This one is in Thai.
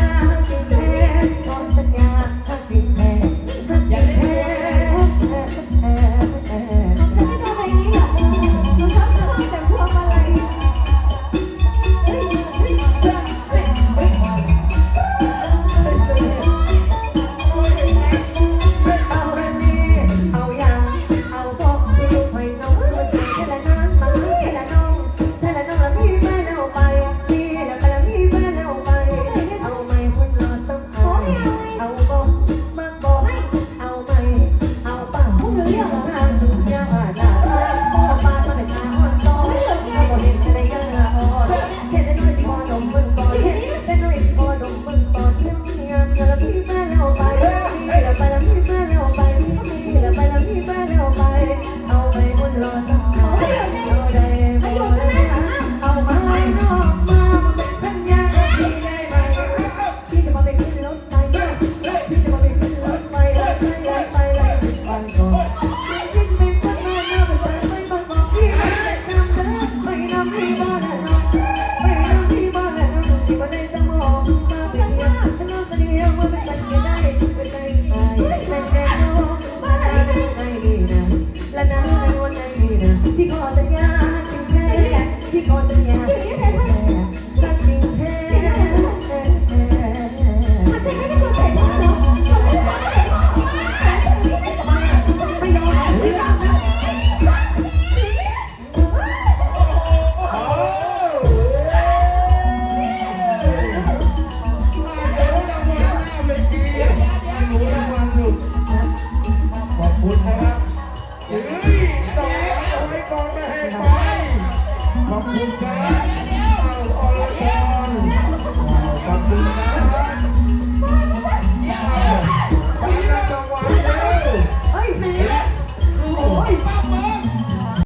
าจิตใจ not enough. บุญนะครับเฮ้ยต่อเอาไว้ก่อนไม่ให้ไปขอบคุณครับเอาอรชรขอบคุณนะครับ